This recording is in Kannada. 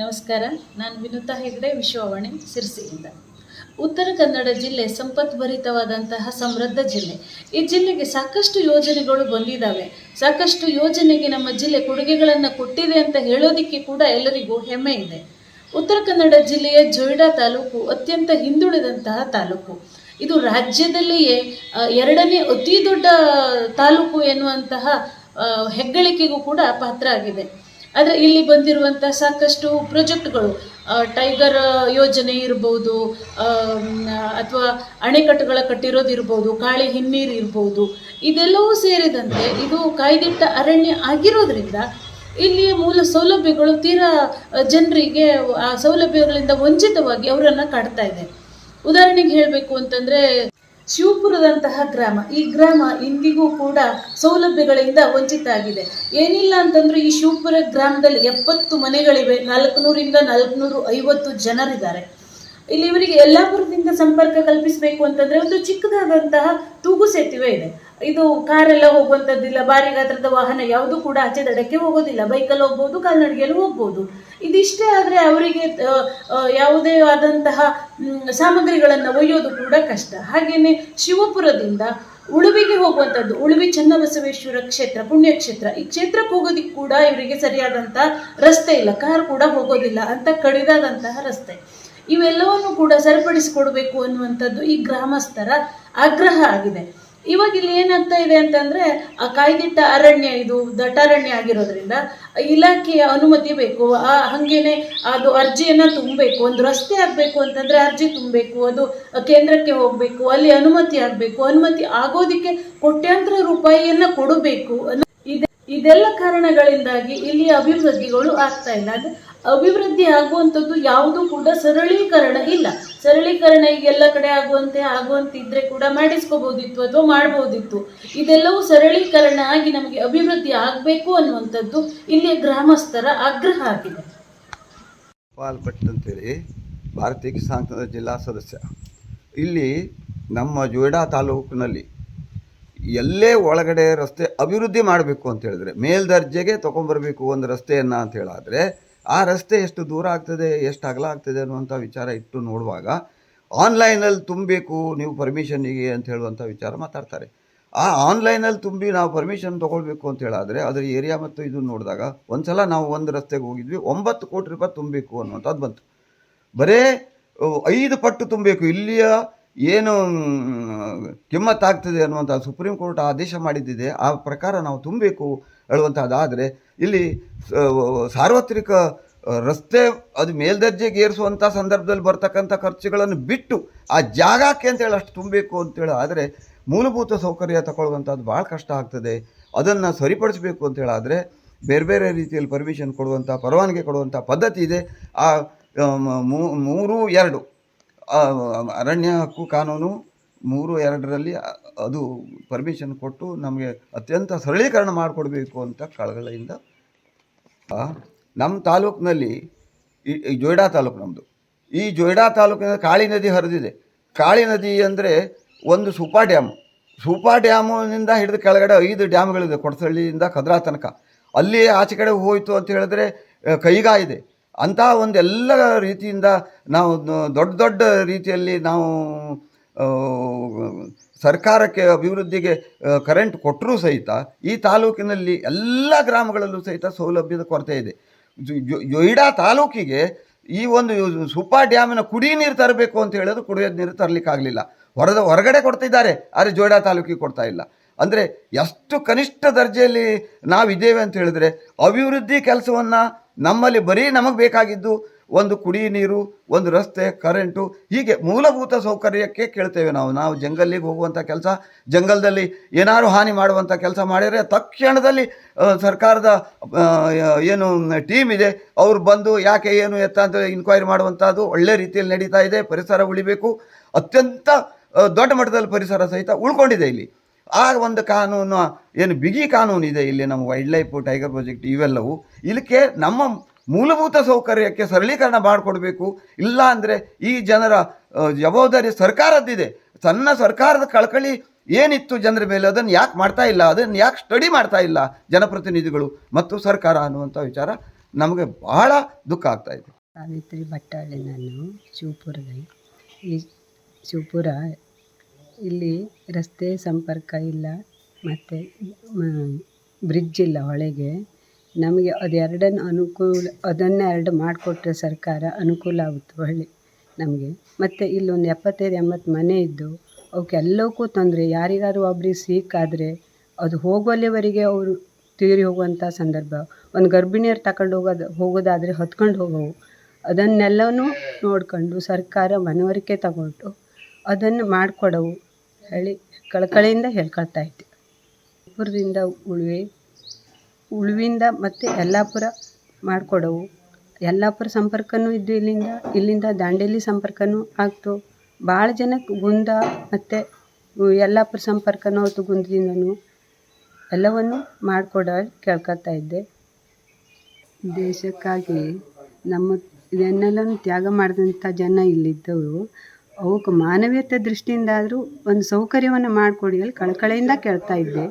ನಮಸ್ಕಾರ, ನಾನು ವಿನುತಾ ಹೆಗ್ಡೆ, ವಿಶ್ವವಾಣಿ, ಸಿರ್ಸಿಯಿಂದ. ಉತ್ತರ ಕನ್ನಡ ಜಿಲ್ಲೆ ಸಂಪತ್ಭರಿತವಾದಂತಹ ಸಮೃದ್ಧ ಜಿಲ್ಲೆ. ಈ ಜಿಲ್ಲೆಗೆ ಸಾಕಷ್ಟು ಯೋಜನೆಗಳು ಬಂದಿದ್ದಾವೆ. ಸಾಕಷ್ಟು ಯೋಜನೆಗೆ ನಮ್ಮ ಜಿಲ್ಲೆ ಕೊಡುಗೆಗಳನ್ನು ಕೊಟ್ಟಿದೆ ಅಂತ ಹೇಳೋದಕ್ಕೆ ಕೂಡ ಎಲ್ಲರಿಗೂ ಹೆಮ್ಮೆ ಇದೆ. ಉತ್ತರ ಕನ್ನಡ ಜಿಲ್ಲೆಯ ಜೊಯ್ಡಾ ತಾಲೂಕು ಅತ್ಯಂತ ಹಿಂದುಳಿದಂತಹ ತಾಲೂಕು. ಇದು ರಾಜ್ಯದಲ್ಲಿಯೇ ಎರಡನೇ ಅತಿ ದೊಡ್ಡ ತಾಲೂಕು ಎನ್ನುವಂತಹ ಹೆಗ್ಗಳಿಕೆಗೂ ಕೂಡ ಪಾತ್ರ ಆಗಿದೆ. ಆದರೆ ಇಲ್ಲಿ ಬಂದಿರುವಂಥ ಸಾಕಷ್ಟು ಪ್ರಾಜೆಕ್ಟ್ಗಳು ಟೈಗರ್ ಯೋಜನೆ ಇರ್ಬೋದು ಅಥವಾ ಅಣೆಕಟ್ಟುಗಳ ಕಟ್ಟಿರೋದು ಇರ್ಬೋದು, ಕಾಳಿ ಹಿನ್ನೀರು ಇರ್ಬೋದು, ಇದೆಲ್ಲವೂ ಸೇರಿದಂತೆ ಇದು ಕಾಯ್ದಿಟ್ಟ ಅರಣ್ಯ ಆಗಿರೋದ್ರಿಂದ ಇಲ್ಲಿಯ ಮೂಲ ಸೌಲಭ್ಯಗಳು ತೀರಾ ಜನರಿಗೆ, ಆ, ಸೌಲಭ್ಯಗಳಿಂದ ವಂಚಿತವಾಗಿ ಅವರನ್ನು ಕಾಡ್ತಾ ಇದೆ. ಉದಾಹರಣೆಗೆ ಹೇಳಬೇಕು ಅಂತಂದ್ರೆ ಶಿವಪುರದಂತಹ ಗ್ರಾಮ. ಈ ಗ್ರಾಮ ಇಂದಿಗೂ ಕೂಡ ಸೌಲಭ್ಯಗಳಿಂದ ವಂಚಿತ ಆಗಿದೆ ಏನಿಲ್ಲ ಅಂತಂದ್ರೆ ಈ ಶಿವಪುರ ಗ್ರಾಮದಲ್ಲಿ ಎಪ್ಪತ್ತು ಮನೆಗಳಿವೆ. ನಾಲ್ಕುನೂರಿಂದ ನಾಲ್ಕುನೂರು ಐವತ್ತು ಜನರಿದ್ದಾರೆ. ಇಲ್ಲಿ ಇವರಿಗೆ ಯಲ್ಲಾಪುರದಿಂದ ಸಂಪರ್ಕ ಕಲ್ಪಿಸಬೇಕು ಅಂತಂದ್ರೆ ಒಂದು ಚಿಕ್ಕದಾದಂತಹ ತೂಗು ಸೇತುವೆ ಇದೆ. ಇದು ಕಾರೆಲ್ಲ ಹೋಗುವಂಥದ್ದಿಲ್ಲ ಭಾರಿ ಗಾತ್ರದ ವಾಹನ ಯಾವುದು ಕೂಡ ಆಚೆ ದಡಕ್ಕೆ ಹೋಗೋದಿಲ್ಲ. ಬೈಕಲ್ಲಿ ಹೋಗ್ಬೋದು, ಕಾಲ್ನಡಿಗೆಯಲ್ಲಿ ಹೋಗ್ಬೋದು. ಇದಿಷ್ಟೇ ಆದರೆ ಅವರಿಗೆ ಯಾವುದೇ ಆದಂತಹ ಸಾಮಗ್ರಿಗಳನ್ನು ಒಯ್ಯೋದು ಕೂಡ ಕಷ್ಟ. ಹಾಗೇನೆ ಶಿವಪುರದಿಂದ ಉಳುವಿಗೆ ಹೋಗುವಂಥದ್ದು ಉಳುವಿ ಚನ್ನಬಸವೇಶ್ವರ ಕ್ಷೇತ್ರ, ಪುಣ್ಯಕ್ಷೇತ್ರ, ಈ ಕ್ಷೇತ್ರಕ್ಕೆ ಹೋಗೋದಿಕ್ಕೆ ಕೂಡ ಇವರಿಗೆ ಸರಿಯಾದಂಥ ರಸ್ತೆ ಇಲ್ಲ, ಕಾರ್ ಕೂಡ ಹೋಗೋದಿಲ್ಲ ಅಂತ ಕಡಿದಾದಂತಹ ರಸ್ತೆ. ಇವೆಲ್ಲವನ್ನು ಕೂಡ ಸರಿಪಡಿಸಿಕೊಡ್ಬೇಕು ಅನ್ನುವಂಥದ್ದು ಈ ಗ್ರಾಮಸ್ಥರ ಆಗ್ರಹ ಆಗಿದೆ. ಇವಾಗ ಇಲ್ಲಿ ಏನಾಗ್ತಾ ಇದೆ ಅಂತಂದ್ರೆ, ಆ ಕಾಯ್ದಿಟ್ಟ ಅರಣ್ಯ ಇದು, ದಟ್ಟಾರಣ್ಯ ಆಗಿರೋದ್ರಿಂದ ಇಲಾಖೆಯ ಅನುಮತಿ ಬೇಕು. ಆ ಹಂಗೇನೆ ಅದು ಅರ್ಜಿಯನ್ನ ತುಂಬಬೇಕು. ಒಂದು ರಸ್ತೆ ಆಗ್ಬೇಕು ಅಂತಂದ್ರೆ ಅರ್ಜಿ ತುಂಬಬೇಕು. ಅದು ಕೇಂದ್ರಕ್ಕೆ ಹೋಗ್ಬೇಕು. ಅಲ್ಲಿ ಅನುಮತಿ ಆಗ್ಬೇಕು. ಅನುಮತಿ ಆಗೋದಿಕ್ಕೆ ಕೋಟ್ಯಾಂತರ ರೂಪಾಯಿಯನ್ನ ಕೊಡಬೇಕು ಇದೆ ಇದೆಲ್ಲ ಕಾರಣಗಳಿಂದಾಗಿ ಇಲ್ಲಿ ಅಭಿವೃದ್ಧಿಗಳು ಆಗ್ತಾ ಇಲ್ಲ. ಅಭಿವೃದ್ಧಿ ಆಗುವಂಥದ್ದು ಯಾವುದೂ ಕೂಡ ಸರಳೀಕರಣ ಇಲ್ಲ. ಸರಳೀಕರಣ ಈಗ ಎಲ್ಲ ಕಡೆ ಆಗುವಂತೆ ಆಗುವಂತೆ ಇದ್ರೆ ಕೂಡ ಮಾಡಿಸ್ಕೋಬಹುದಿತ್ತು ಅಥವಾ ಮಾಡ್ಬೋದಿತ್ತು. ಇದೆಲ್ಲವೂ ಸರಳೀಕರಣ ಆಗಿ ನಮಗೆ ಅಭಿವೃದ್ಧಿ ಆಗಬೇಕು ಅನ್ನುವಂಥದ್ದು ಇಲ್ಲಿಯ ಗ್ರಾಮಸ್ಥರ ಆಗ್ರಹ ಆಗಿದೆ. ಪಾಲ್ ಭಟ್ ಅಂತೇಳಿ, ಭಾರತೀಯ ಕಿಸಾನ್ ಜಿಲ್ಲಾ ಸದಸ್ಯ. ಇಲ್ಲಿ ನಮ್ಮ ಜೋಯ್ಡಾ ತಾಲೂಕಿನಲ್ಲಿ ಎಲ್ಲೇ ಒಳಗಡೆ ರಸ್ತೆ ಅಭಿವೃದ್ಧಿ ಮಾಡಬೇಕು ಅಂತ ಹೇಳಿದ್ರೆ, ಮೇಲ್ದರ್ಜೆಗೆ ತೊಗೊಂಬರಬೇಕು ಒಂದು ರಸ್ತೆಯನ್ನು ಅಂತ ಹೇಳಾದರೆ ಆ ರಸ್ತೆ ಎಷ್ಟು ದೂರ ಆಗ್ತದೆ, ಎಷ್ಟು ಅಗಲ ಆಗ್ತದೆ ಅನ್ನುವಂಥ ವಿಚಾರ ಇಟ್ಟು ನೋಡುವಾಗ ಆನ್ಲೈನಲ್ಲಿ ತುಂಬಬೇಕು, ನೀವು ಪರ್ಮಿಷನ್ನಿಗೆ ಅಂತ ಹೇಳುವಂಥ ವಿಚಾರ ಮಾತಾಡ್ತಾರೆ. ಆ ಆನ್ಲೈನಲ್ಲಿ ತುಂಬಿ ನಾವು ಪರ್ಮಿಷನ್ ತೊಗೊಳ್ಬೇಕು ಅಂತ ಹೇಳಾದರೆ ಅದರ ಏರಿಯಾ ಮತ್ತು ಇದನ್ನು ನೋಡಿದಾಗ ಒಂದು ಸಲ ನಾವು ಒಂದು ರಸ್ತೆಗೆ ಹೋಗಿದ್ವಿ, ಒಂಬತ್ತು ಕೋಟಿ ರೂಪಾಯಿ ತುಂಬಬೇಕು ಅನ್ನುವಂಥದ್ದು ಬಂತು. ಬರೇ, ಐದು ಪಟ್ಟು ತುಂಬಬೇಕು, ಇಲ್ಲಿಯ ಏನು ಕಿಮ್ಮತ್ತಾಗ್ತದೆ ಅನ್ನುವಂಥ ಸುಪ್ರೀಂ ಕೋರ್ಟ್ ಆದೇಶ ಮಾಡಿದ್ದಿದೆ. ಆ ಪ್ರಕಾರ ನಾವು ತುಂಬಬೇಕು ಹೇಳುವಂಥದ್ದಾದರೆ ಇಲ್ಲಿ ಸಾರ್ವತ್ರಿಕ ರಸ್ತೆ ಅದು ಮೇಲ್ದರ್ಜೆಗೆ ಏರಿಸುವಂಥ ಸಂದರ್ಭದಲ್ಲಿ ಬರ್ತಕ್ಕಂಥ ಖರ್ಚುಗಳನ್ನು ಬಿಟ್ಟು ಆ ಜಾಗಕ್ಕೆ ಅಂತೇಳಿ ಅಷ್ಟು ತುಂಬಬೇಕು ಅಂತೇಳಿ ಆದರೆ ಮೂಲಭೂತ ಸೌಕರ್ಯ ತಗೊಳ್ಳುವಂಥದ್ದು ಭಾಳ ಕಷ್ಟ ಆಗ್ತದೆ. ಅದನ್ನು ಸರಿಪಡಿಸಬೇಕು ಅಂತೇಳಾದರೆ ಬೇರೆ ಬೇರೆ ರೀತಿಯಲ್ಲಿ ಪರ್ಮಿಷನ್ ಕೊಡುವಂಥ ಪರವಾನಗಿ ಕೊಡುವಂಥ ಪದ್ಧತಿ ಇದೆ. ಆ ಮೂರು, ಎರಡು ಅರಣ್ಯ ಹಕ್ಕು ಕಾನೂನು ಮೂರು, ಎರಡರಲ್ಲಿ ಅದು ಪರ್ಮಿಷನ್ ಕೊಟ್ಟು ನಮಗೆ ಅತ್ಯಂತ ಸರಳೀಕರಣ ಮಾಡಿಕೊಡ್ಬೇಕು ಅಂತ ಕಳಗಳಿಂದ ನಮ್ಮ ತಾಲೂಕಿನಲ್ಲಿ ಈ ಜೊಯ್ಡಾ ತಾಲೂಕು ನಮ್ಮದು ಈ ಜೊಯ್ಡಾ ತಾಲೂಕಿನ ಕಾಳಿ ನದಿ ಹರಿದಿದೆ. ಕಾಳಿ ನದಿ ಅಂದರೆ ಒಂದು ಸೂಪಾ ಡ್ಯಾಮ್. ಸೂಪಾ ಡ್ಯಾಮಿನಿಂದ ಹಿಡಿದು ಕೆಳಗಡೆ ಐದು ಡ್ಯಾಮ್ಗಳಿದೆ, ಕೊಡಸಳ್ಳಿಯಿಂದ ಕದ್ರಾ ತನಕ. ಅಲ್ಲಿ ಆಚೆ ಕಡೆ ಹೋಯಿತು ಅಂತ ಹೇಳಿದ್ರೆ ಕೈಗಾ ಇದೆ. ಅಂಥ ಒಂದೆಲ್ಲ ರೀತಿಯಿಂದ ನಾವು ದೊಡ್ಡ ದೊಡ್ಡ ರೀತಿಯಲ್ಲಿ ನಾವು ಸರ್ಕಾರಕ್ಕೆ ಅಭಿವೃದ್ಧಿಗೆ ಕರೆಂಟ್ ಕೊಟ್ಟರೂ ಸಹಿತ ಈ ತಾಲೂಕಿನಲ್ಲಿ ಎಲ್ಲ ಗ್ರಾಮಗಳಲ್ಲೂ ಸಹಿತ ಸೌಲಭ್ಯದ ಕೊರತೆ ಇದೆ. ಜೊಯ್ಡಾ ತಾಲೂಕಿಗೆ ಈ ಒಂದು ಸುಪಾ ಡ್ಯಾಮಿನ ಕುಡಿ ನೀರು ತರಬೇಕು ಅಂತ ಹೇಳಿದ್ರು ಕುಡಿಯೋದು ನೀರು ತರಲಿಕ್ಕಾಗಲಿಲ್ಲ. ಹೊರದ ಹೊರಗಡೆ ಕೊಡ್ತಿದ್ದಾರೆ, ಆದರೆ ಜೋಯ್ಡಾ ತಾಲೂಕಿಗೆ ಕೊಡ್ತಾ ಇಲ್ಲ. ಅಂದರೆ ಎಷ್ಟು ಕನಿಷ್ಠ ದರ್ಜೆಯಲ್ಲಿ ನಾವಿದ್ದೇವೆ ಅಂತ ಹೇಳಿದ್ರೆ ಅಭಿವೃದ್ಧಿ ಕೆಲಸವನ್ನು ನಮ್ಮಲ್ಲಿ ಬರೀ ನಮಗೆ ಬೇಕಾಗಿದ್ದು ಒಂದು ಕುಡಿ ನೀರು, ಒಂದು ರಸ್ತೆ, ಕರೆಂಟು, ಹೀಗೆ ಮೂಲಭೂತ ಸೌಕರ್ಯಕ್ಕೆ ಕೇಳ್ತೇವೆ ನಾವು. ನಾವು ಜಂಗಲ್ಲಿಗೆ ಹೋಗುವಂಥ ಕೆಲಸ, ಜಂಗಲ್ದಲ್ಲಿ ಏನಾದ್ರು ಹಾನಿ ಮಾಡುವಂಥ ಕೆಲಸ ಮಾಡಿದರೆ ತಕ್ಷಣದಲ್ಲಿ ಸರ್ಕಾರದ ಏನು ಟೀಮ್ ಇದೆ, ಅವ್ರು ಬಂದು ಯಾಕೆ ಏನು ಎತ್ತ ಅಂತ ಇನ್ಕ್ವೈರಿ ಮಾಡುವಂಥದ್ದು ಒಳ್ಳೆ ರೀತಿಯಲ್ಲಿ ನಡೀತಾ ಇದೆ, ಪರಿಸರ ಉಳಿಬೇಕು, ಅತ್ಯಂತ ದೊಡ್ಡ ಮಟ್ಟದಲ್ಲಿ ಪರಿಸರ ಸಹಿತ ಉಳ್ಕೊಂಡಿದೆ ಇಲ್ಲಿ. ಆ ಒಂದು ಕಾನೂನು, ಏನು ಬಿಗಿ ಕಾನೂನು ಇದೆ ಇಲ್ಲಿ ನಮ್ಮ ವೈಲ್ಡ್ ಲೈಫ್ ಟೈಗರ್ ಪ್ರಾಜೆಕ್ಟ್ ಇವೆಲ್ಲವೂ. ಇದಕ್ಕೆ ನಮ್ಮ ಮೂಲಭೂತ ಸೌಕರ್ಯಕ್ಕೆ ಸರಳೀಕರಣ ಮಾಡಿಕೊಡ್ಬೇಕು. ಇಲ್ಲ ಅಂದರೆ ಈ ಜನರ ಜವಾಬ್ದಾರಿ ಸರ್ಕಾರದ್ದಿದೆ. ಸಣ್ಣ ಸರ್ಕಾರದ ಕಳಕಳಿ ಏನಿತ್ತು ಜನರ ಮೇಲೆ, ಅದನ್ನು ಯಾಕೆ ಮಾಡ್ತಾ ಇಲ್ಲ, ಅದನ್ನು ಯಾಕೆ ಸ್ಟಡಿ ಮಾಡ್ತಾ ಇಲ್ಲ ಜನಪ್ರತಿನಿಧಿಗಳು ಮತ್ತು ಸರ್ಕಾರ ಅನ್ನುವಂಥ ವಿಚಾರ ನಮಗೆ ಬಹಳ ದುಃಖ ಆಗ್ತಾ ಇದೆ. ಸಾವಿತ್ರಿ ಭಟ್ಟಾಳೆ ನಾನು, ಶಿವಪುರದಲ್ಲಿ. ಈ ಶಿವಪುರ ಇಲ್ಲಿ ರಸ್ತೆ ಸಂಪರ್ಕ ಇಲ್ಲ, ಮತ್ತು ಬ್ರಿಡ್ಜ್ ಇಲ್ಲ ಹೊಳೆಗೆ. ನಮಗೆ ಅದೆರಡನ್ನು ಅನುಕೂಲ, ಅದನ್ನು ಎರಡು ಮಾಡಿಕೊಟ್ರೆ ಸರ್ಕಾರ ಅನುಕೂಲ ಆಗುತ್ತೆ ಹೊಳ್ಳಿ ನಮಗೆ. ಮತ್ತು ಇಲ್ಲೊಂದು ಎಪ್ಪತ್ತೈದು, ಎಂಬತ್ತು ಮನೆ ಇದ್ದು ಅವಕ್ಕೆಲ್ಲಕ್ಕೂ ತೊಂದರೆ, ಯಾರಿಗಾದ್ರು ಒಬ್ರಿಗೆ ಸೀಕಾದರೆ ಅದು ಹೋಗುವಲ್ಲಿವರೆಗೆ ಅವರು ತೀರಿ ಹೋಗುವಂಥ ಸಂದರ್ಭ. ಒಂದು ಗರ್ಭಿಣಿಯರು ತಗೊಂಡು ಹೋಗೋದು, ಹೋಗೋದಾದರೆ ಹೊತ್ಕೊಂಡು ಹೋಗೋವು ಅದನ್ನೆಲ್ಲವೂ ನೋಡ್ಕೊಂಡು ಸರ್ಕಾರ ಮನವರಿಕೆ ತಗೊಂಡು ಅದನ್ನು ಮಾಡಿಕೊಡವು. ಹೇಳಿ ಕಳಕಳಿಯಿಂದ ಹೇಳ್ಕೊಳ್ತಾ ಇದ್ದೆ. ಪುರದಿಂದ ಉಳುವೆ, ಉಳುವಿಂದ ಮತ್ತು ಯಲ್ಲಾಪುರ ಮಾಡಿಕೊಡವು. ಯಲ್ಲಾಪುರ ಸಂಪರ್ಕನೂ ಇದ್ದು ಇಲ್ಲಿಂದ ಇಲ್ಲಿಂದ ದಾಂಡೇಲಿ ಸಂಪರ್ಕನೂ ಆಗ್ತು. ಭಾಳ ಜನಕ್ಕೆ ಗುಂದ ಮತ್ತು ಯಲ್ಲಾಪುರ ಸಂಪರ್ಕನೂ ಆಯಿತು ಗುಂದದಿಂದನೂ ಎಲ್ಲವನ್ನು ಮಾಡಿಕೊಡ ಕೇಳ್ಕೊತಾ ಇದ್ದೆ. ದೇಶಕ್ಕಾಗಿ ನಮ್ಮ ಇದನ್ನೆಲ್ಲನೂ ತ್ಯಾಗ ಮಾಡಿದಂಥ ಜನ ಇಲ್ಲಿದ್ದವರು ಅವಕ್ಕೆ ಮಾನವೀಯತೆ ದೃಷ್ಟಿಯಿಂದ ಆದರೂ ಒಂದು ಸೌಕರ್ಯವನ್ನು ಮಾಡಿಕೊಡಿ ಅಲ್ಲಿ ಕಳಕಳಿಯಿಂದ ಕೇಳ್ತಾ ಇದ್ದೆ.